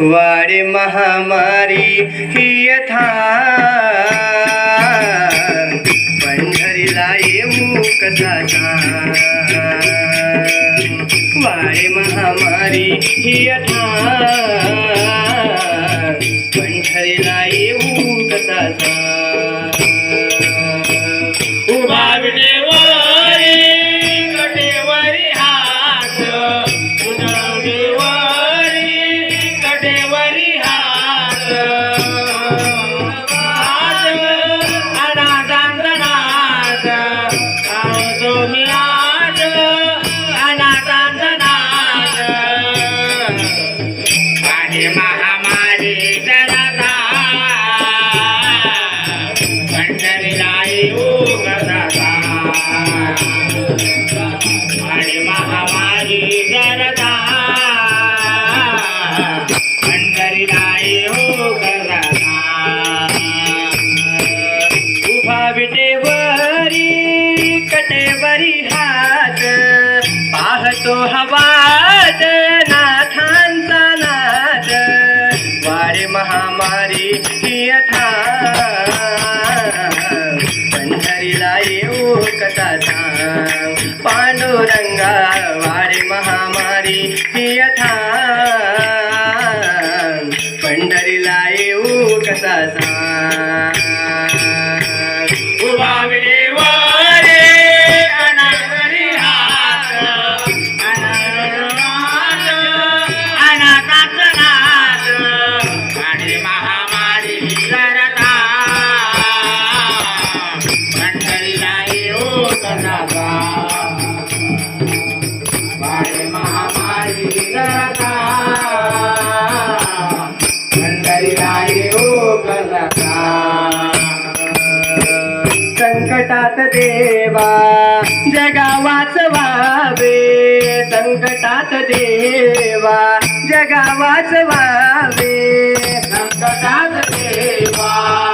वाडे महामारी ही यथा. पंढरीला येऊ कसा सांग वाडे महामारी ही यथा. पंढरीला येऊ कसा आहे महामारी जगता पंढरीला येऊ कसा आणि महामारी जरदा पंढरीला येऊ कसा उभा विटेवरी कटेवरी हात पंढरीला येऊ कसा सांग पांडुरंगा वारे महामारी ही यथा पंढरीला येऊ कसा सांग संकटात देवा जगा वाचवावे संकटात देवा जगा वाचवावे संकटात देवा.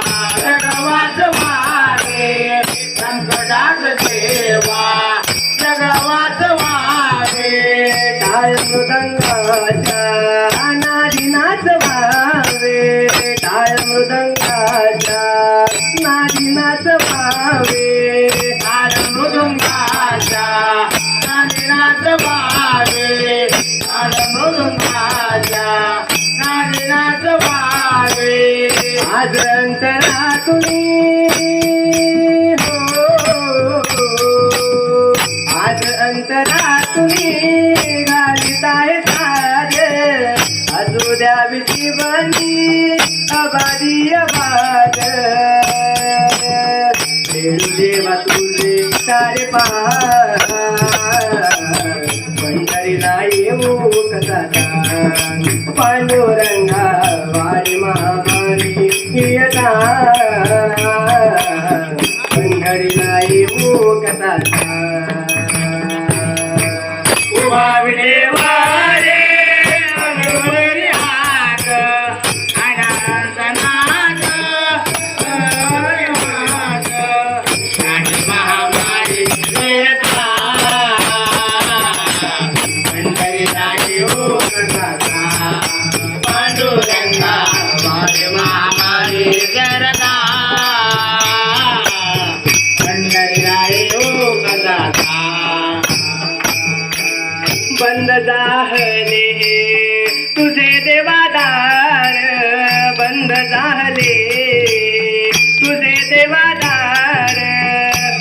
टाळ मृदंगाच्या नादी नाचवावे टाळ मृदंगाच्या नारी नाचवावे काल मृदुंगाच्या नादिनाच वारे काल मृदुंगाच्या नादिनाच वारे आज अंतरातुनी हो. आज अंतरातुनी द्यावी जीवनी अबादी अबाद खेळू देवा तुझे सारे पार पंढरीला येऊ कसा पांडुरंगा वाडी महामारी येता पंढरीला येऊ कसा सांग उभा विडेवारे बंद झाले तुझे देवादार। बंद जाहले तुझे देवादार।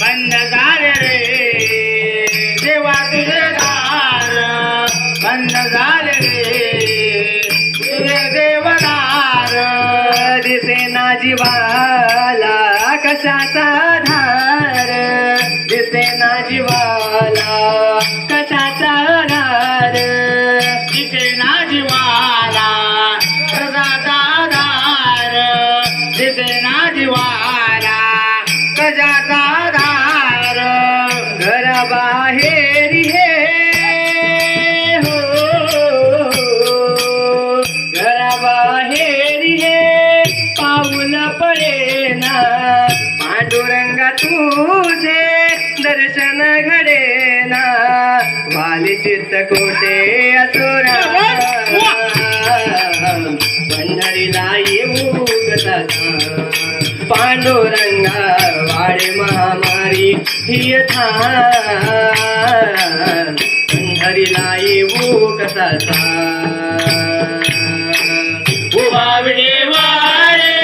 बंद झाले रे देवा तुझे दार। बंद झाले रे शिवारा कजाचा धार घराबाहेरी हे हो घराबाहेरी हे पाऊल पडे ना. पांडुरंगा तुझे दर्शन घडे ना. चित्त कोटे असुरा? पंढरीला येऊ कसा पांडुरंगा वाडे महामारी ही थान. पंढरीला येऊ कसा उभा वाडे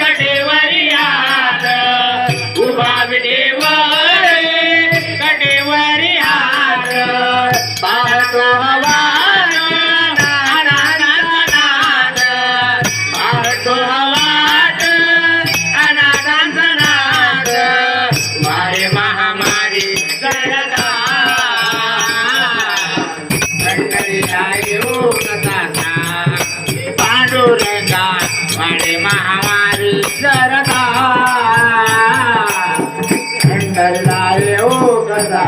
कटेवरी हात उभा वाडे आणि वाडे महामारी जरदा पंढरीला येऊ कसा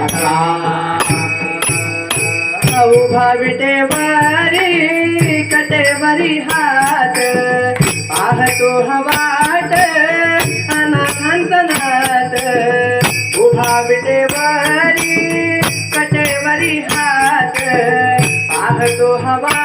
उभा विटेवारी कटेवरी हात. पाहतो हवाट अनाथांचा नाद उभा विटेवारी कटेवरी हात. पाहतो हवा